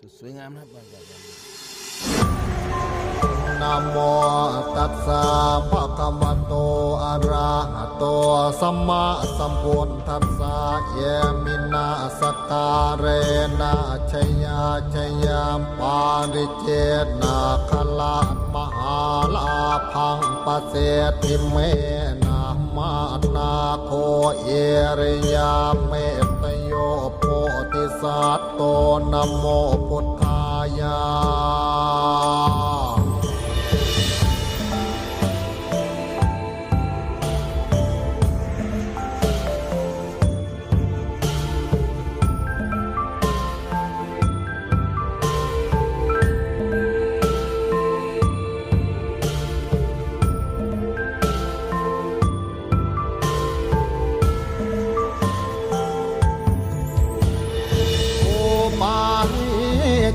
สุดสวยงามนะครับบรรยากาศแบบนี้นะโมตัสสะภะคะวะโตอะระหะโตสัมมาสัมพุทธัสสะเยมินาสการเรนะชัยยาชัยยามปาริเจนะคลามหาลาพังปะเสติเมนะมานาโคเอริยาเมตโยโพธิ สัตโตนโมพุทธายา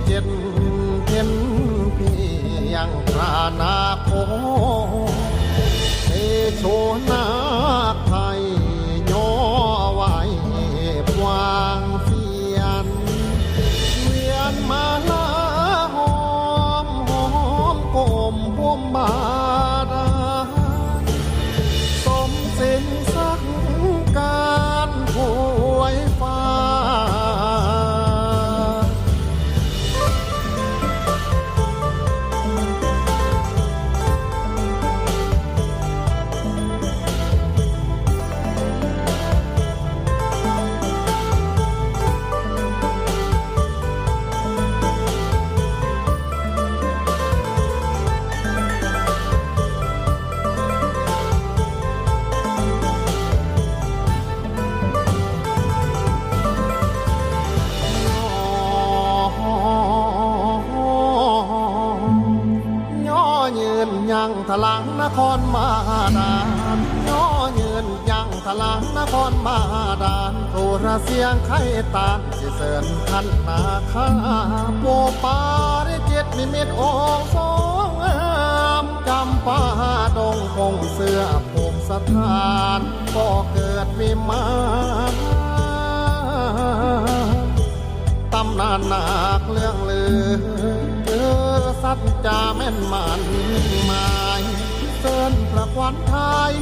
เจ็ดเข็มพียังพรานาโคเทโชนา นครมาดานย่อเยืนยังทลังนครมาดานโทรเสียงไข่ตานสิเสริญขันนาคาโปปาริจิตนิมิตองสองามจำปาดงคงเสื้อภูมิสถานก็เกิดวิมานตำนานหนักเรื่องลือเออสัจจาแม่นมันมา เสินประควันไทย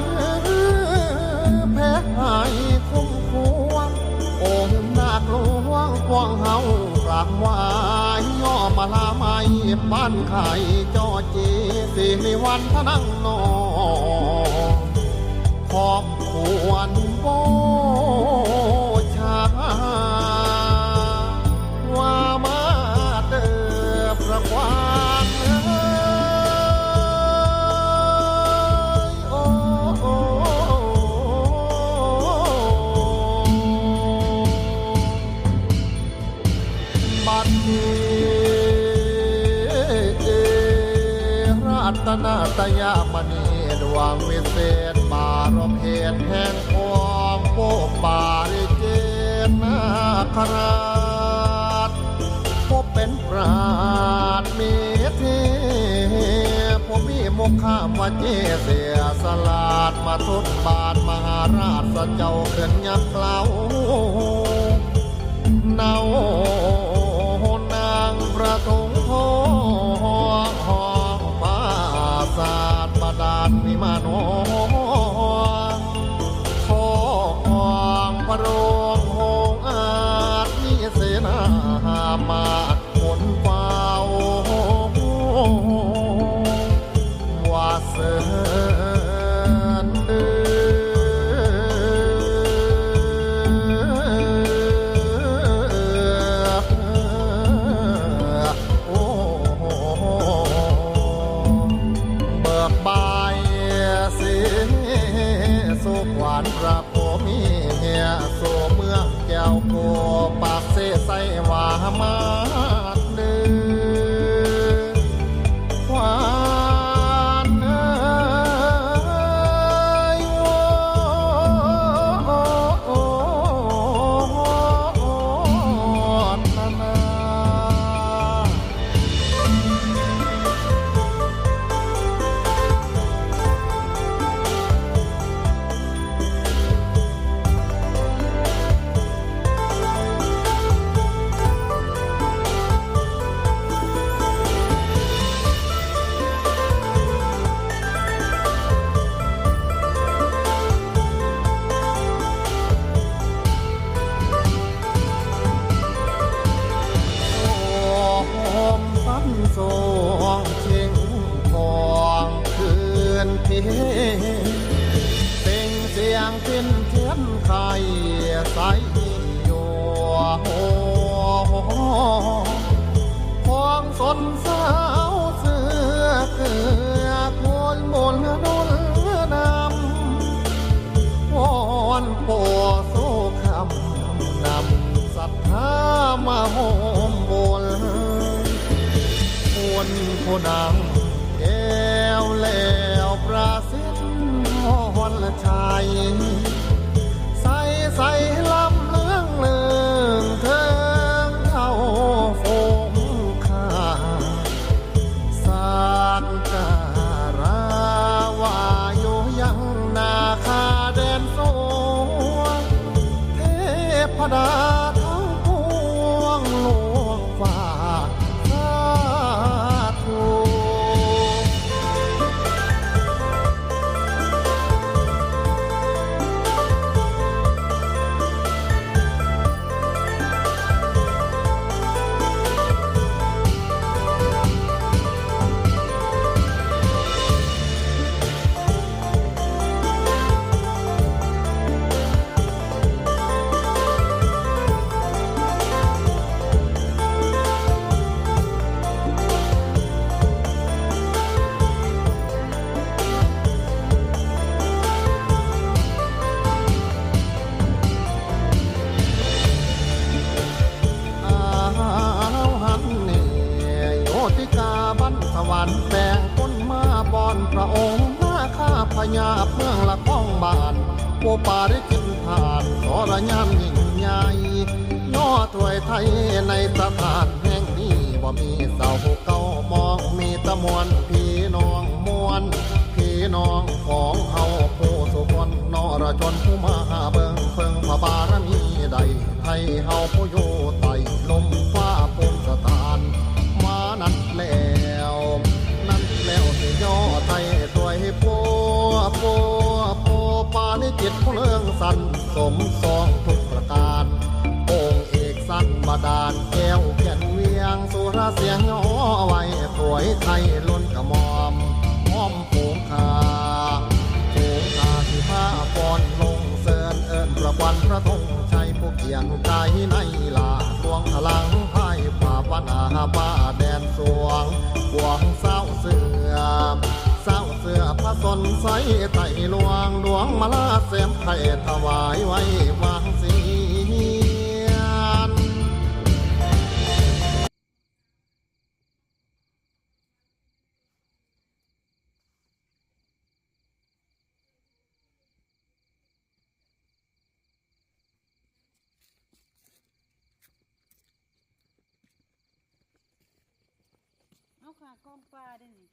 แพ้หายคุ้มควงองค์นาคหลวงควงเฮากราบวายย่อมาลาไม่บ้านไข่จอจีสิริวันทนังนอขอบควรโบ รัตนาตยามณีดวงวิเศษบารมเหตุแห่งองค์โปปาริเจนาคราชพบเป็นปราดมีเทผมมีมุขามวเจเสียสลาดมาทุดบาทมหาราชเจ้าเกินยักเกลาเนา อ ใสอยู่ของสนสาวเสือเกือโวยมนนุนนำวอนพ่สู้คำนำศรัทธามาโหมบนคนผู้นำแก้วแล้วประสิทธิ์อ่อนชาย ใญาเพื่องละข้องบานโอปาริกินผ่านสรยามยิ่งใหญ่ย่อถวยไทยในสถานแห่งนี้บ่มีเสาเก้ามองมีตะมวลพี่น้องมวลพี่น้องของเฮาผู้สุพลนรชนผู้มาเบิงเพิ่งพระบารมีใดไทยเฮาผู้อยู่ สันสมสองทุกประการองค์เอกสั้นบาดาลแก้วเขียนเวียง สุรเสียงย่อไว้ถวยไทยล้นกระหมอมห้อมผงคาผงคาที่ผ้าปอนลงเสินเอิญประวันพระธงชัยผู้เกียงกายในลาดวงพลังพ่ายฝ่าปัญหาบ้าแดนสวงบวงเศร้า เศร้อพระสนใสไต่ลวงดวงมาลาเสียมไข่ถวายไว้วางเสียนเอาค่ะกองปลาได้นี่